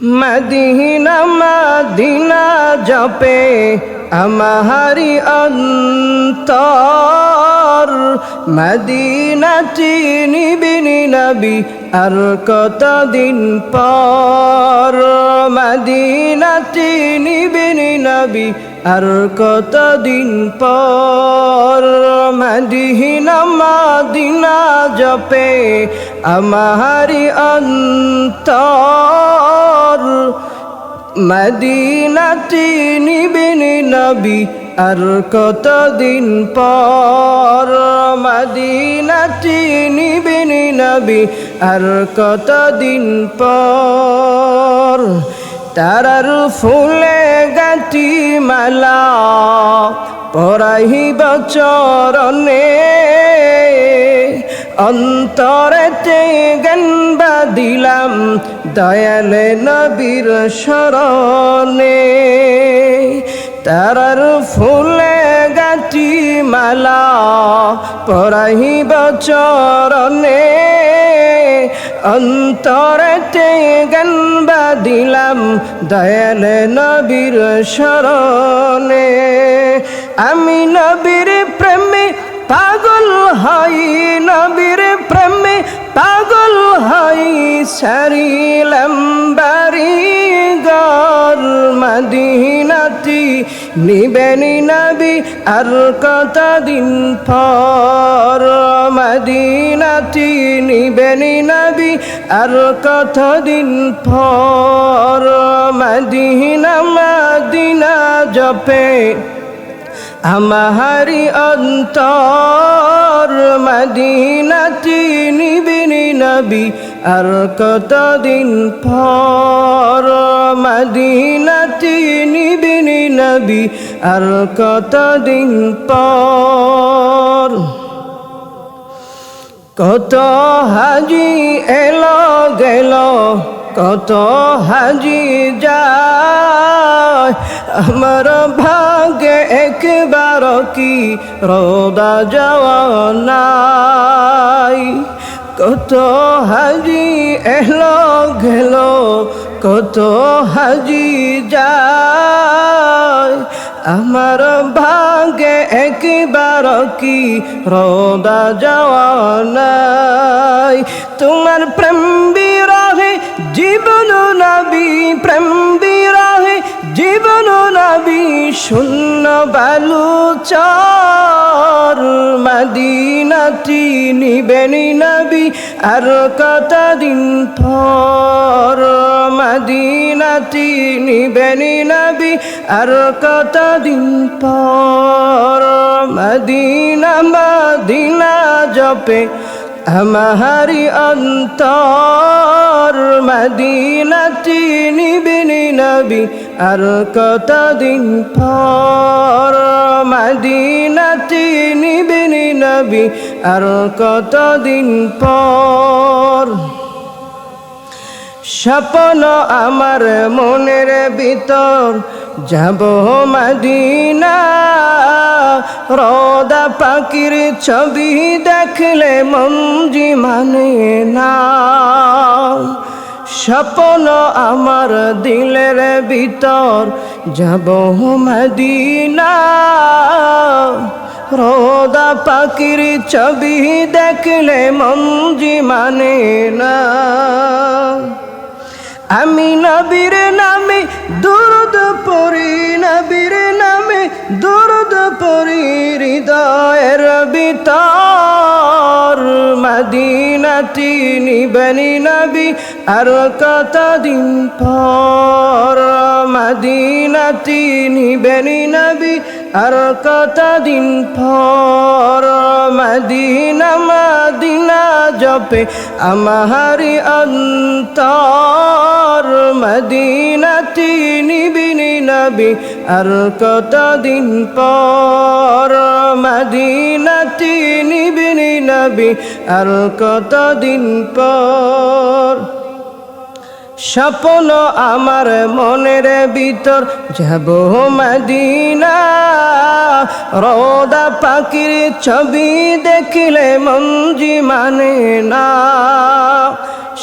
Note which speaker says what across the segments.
Speaker 1: Medina Medina জপে আমাহারি অন্তর, মদিনাটি নিবিনি নবী, আর কতদিন পর? মদিনাটি নিবিনি নবী, আর কতদিন পর? মদিনা মদিনা জপে আমাহারি অন্তর মদিনাটি নিবিনি নবী, আর কতদিন পর মদিনাটি নিবিনি নবী, আর কতদিন পর তারার ফুলে গাটি মালা পরাইব চরণে। অন্তরেতে গনবা দিলাম দয়ালে নবীর শরণে, তারার ফুলে গাটি মালা পরাইব চরণে। অন্তরেতে গনবা দিলাম দয়াল নবীর শরণে। আমি নবীর প্রেমে পাগল হই নবীর গর মদিনাতি নিবেনি নবী আর কতদিন পর মদিনাতি নিবেনি নবী আর কতদিন পর মদিনা মদিনা জপে। আমাহারি অন্তর মদিনাতি নিবিনি নবী আর কতদিন পর মদিনাতি নিবিনি নবী? আর কতদিন পর? কত হাজি এলো গেল, কত হাজি যায়। আমার ভাগ্যে একবার কি রোদা যাওয়া নাই। কত হাজি এলো গেল, কত হাজি যায়। আমার ভাগ্যে একবার কি রোদা যাওয়া নাই। তোমার প্রেম বিরহে জীবন নবী, প্রেম বিরহে জীবন নবী, শূন্য বালু চর মদিনাতি নিবেনি নবী আর কতদিন পর মদিনাতি নিবেনি নবী আর কতদিন পর মদিনা মদিনা জপে আমাহারি অন্তর মদিনাতি নিবিনি নবী, আর কতদিন পর মদিনাতি নিবিনি নবী, আর কতদিন পর? স্বপ্ন আমার মনের ভিতর, যাব মদিনা, রোদা পাখির ছবি দেখলে মঞ্জি মানে না। স্বপ্ন আমার দিলের ভিতর যাব মদিনা রোদা পাখির ছবি দেখলে মঞ্জি মানে না। আমি নবীর নামে দুরুদ পড়ি, নবীর নামে দুরুদ পড়ি হৃদয়ের ভিতর মদিনাতি নিবনি নবী, আর কতদিন পর মদিনাতি নিবনি নবী, আর কতদিন পর মদিনা মদিনা জপে আমাহারি অন্তর। মদিনাতি নিবিনি নবী, আর কতদিন পর মদিনাতি নিবিনি নবী, আর কতদিন পর স্বপ্ন আমার মনের ভিতর, যাব মদিনা। রোদা পাখির ছবি দেখিলে মঞ্জি মানে না।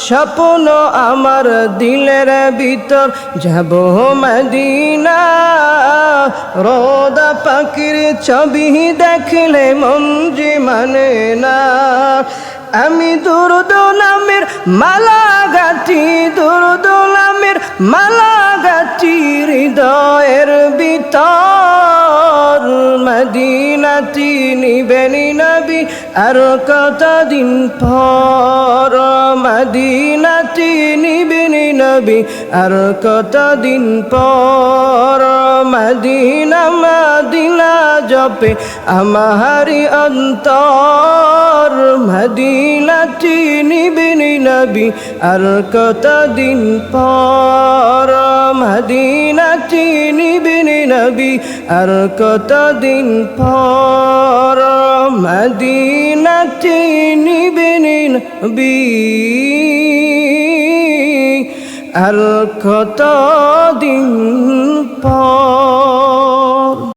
Speaker 1: স্বপ্ন আমার দিলের ভিতর যাব মদিনা। রোদা পাখির ছবি দেখলে যে মানে না। আমি দুরুদ নামের মালা গাছি দুরুদ নামের মালা গাছি হৃদয়ের ভিতর। মদিনাতি নিবেনি নবী, আর কতদিন পর মদিনাতি নিবেনি নবী, আর কতদিন পর মদিনা মদিনা জপে। আমারি অন্তর মদিনাতি নিবেনি নবী, আর কতদিন পর মদিনাতি নিবেনি নবী, আর কতদিন পর মদিনাতি নিবেনি নবী। আর কতদিন